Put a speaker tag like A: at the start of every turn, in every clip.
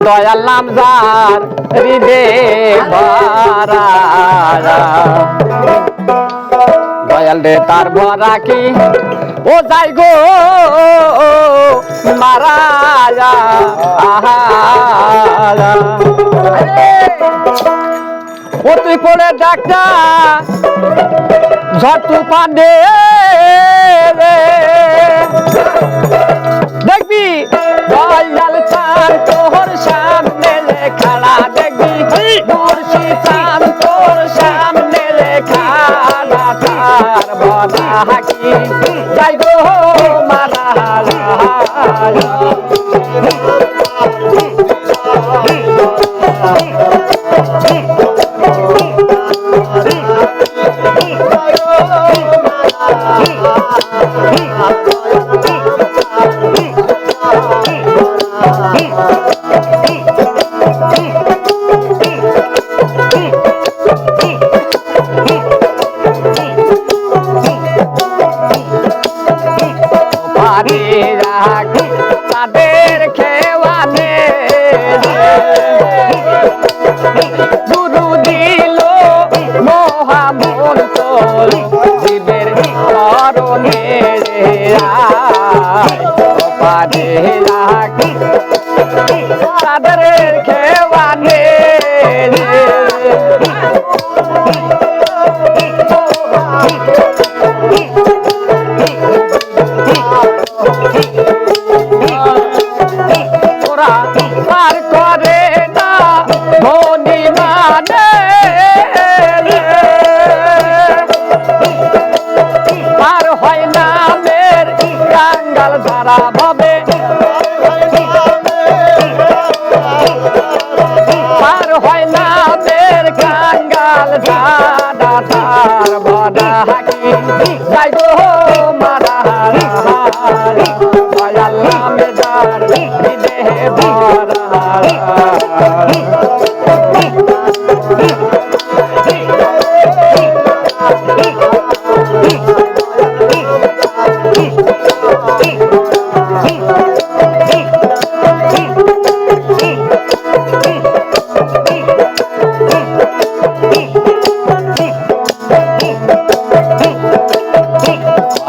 A: দয়াল নাম যার হৃদে দয়াল রে, তার ভরা কি? ও যাই গো মারা ও তুই পড়ে ডাক্তার ঝড় তুফান দেখবি, দয়াল Bye. I bet. ধারা ভাবে পার হয় না মের কাঙ্গাল ধারা তার বড়া হাকি। যাই গো মারা দয়াল নামে যার হৃদয়ে ভরা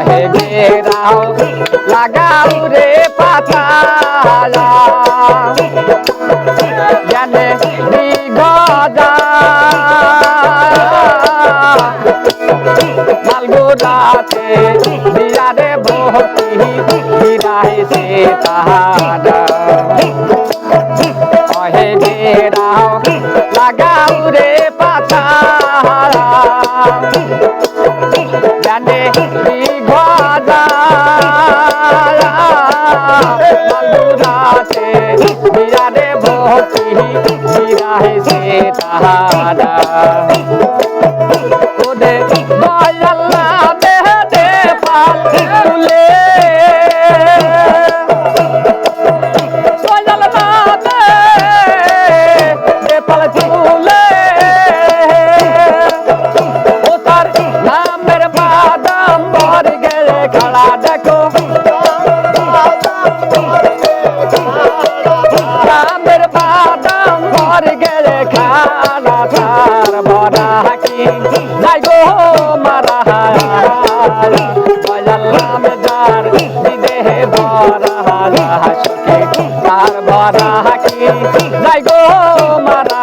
A: কহে বেরাও লাগাও রে পাতা জানে গজা মালগুড়াতে বিয়ারে বেরাও লাগাও মালগুড়াতে বিয়ারে ভর্তি বিরাহে সে তাহারা। ওরে ভর গেলে খানা তার বড়া হাকি। যাই গো, মারা দয়াল্লাম যার বিদেহে বড়া হাসকে। তার বড়া হাকি। যাই গো, মারা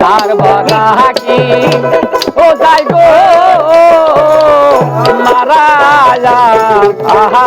A: তার বরা হাকি ও যাই গো মারা আহা